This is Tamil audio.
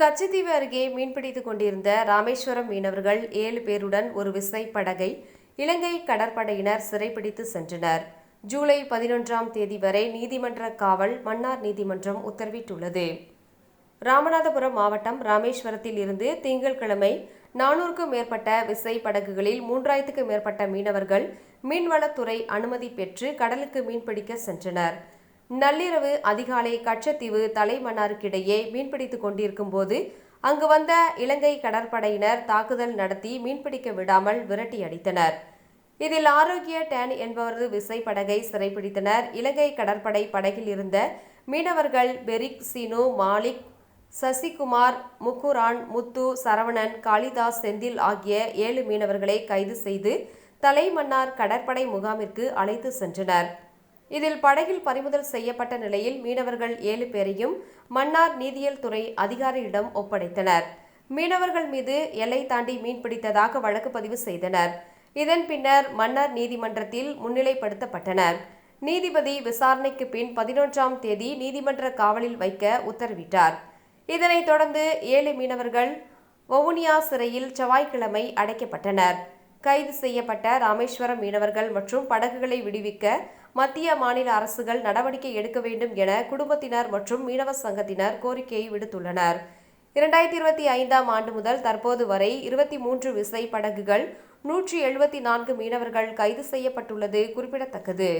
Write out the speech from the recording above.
கச்சத்தீவு அருகே மீன்பிடித்துக் கொண்டிருந்த ராமேஸ்வரம் மீனவர்கள் ஏழு பேருடன் ஒரு விசை படகை இலங்கை கடற்படையினர் சிறைப்பிடித்து சென்றனர். ஜூலை பதினொன்றாம் தேதி வரை நீதிமன்ற காவல் மன்னார் நீதிமன்றம் உத்தரவிட்டுள்ளது. ராமநாதபுரம் மாவட்டம் ராமேஸ்வரத்தில் இருந்து திங்கட்கிழமை நானூறுக்கும் மேற்பட்ட விசை படகுகளில் மூன்றாயிரத்துக்கும் மேற்பட்ட மீனவர்கள் மீன்வளத்துறை அனுமதி பெற்று கடலுக்கு மீன்பிடிக்க சென்றனர். நள்ளிரவு அதிகாலை கச்சத்தீவு தலைமன்னாருக்கிடையே மீன்பிடித்துக் கொண்டிருக்கும் போது அங்கு வந்த இலங்கை கடற்படையினர் தாக்குதல் நடத்தி மீன்பிடிக்க விடாமல் விரட்டி அடித்தனர். இதில் ஆரோக்கிய டேன் என்பவரது விசைப்படகை சிறைப்பிடித்தனர் இலங்கை கடற்படை படகில் இருந்த மீனவர்கள் பெரிக் சினு மாலிக் சசிகுமார் முக்குரான் முத்து சரவணன் காளிதாஸ் செந்தில் ஆகிய ஏழு மீனவர்களை கைது செய்து தலைமன்னார் கடற்படை முகாமிற்கு அழைத்து சென்றனர். இதில் படகில் பறிமுதல் செய்யப்பட்ட நிலையில் மீனவர்கள் ஏழு பேரையும் மன்னார் நீதியியல் துறை அதிகாரியிடம் ஒப்படைத்தனர். மீனவர்கள் மீது எல்லை தாண்டி மீன்பிடித்ததாக வழக்கு பதிவு செய்தனர். இதன் பின்னர் மன்னார் நீதிமன்றத்தில் முன்னிலைப்படுத்தப்பட்டனர். நீதிபதி விசாரணைக்கு பின் பதினொன்றாம் தேதி நீதிமன்ற காவலில் வைக்க உத்தரவிட்டார். இதனைத் தொடர்ந்து ஏழு மீனவர்கள் வவுனியா சிறையில் செவ்வாய்க்கிழமை அடைக்கப்பட்டனர். கைது செய்யப்பட்ட ராமேஸ்வரம் மீனவர்கள் மற்றும் படகுகளை விடுவிக்க மத்திய மாநில அரசுகள் நடவடிக்கை எடுக்க வேண்டும் என குடும்பத்தினர் மற்றும் மீனவ சங்கத்தினர் கோரிக்கையை விடுத்துள்ளனர். இரண்டாயிரத்தி இருபத்தி ஐந்தாம் ஆண்டு முதல் தற்போது வரை இருபத்தி மூன்று விசை படகுகள் நூற்றி எழுபத்தி நான்கு மீனவர்கள் கைது செய்யப்பட்டுள்ளது குறிப்பிடத்தக்கது.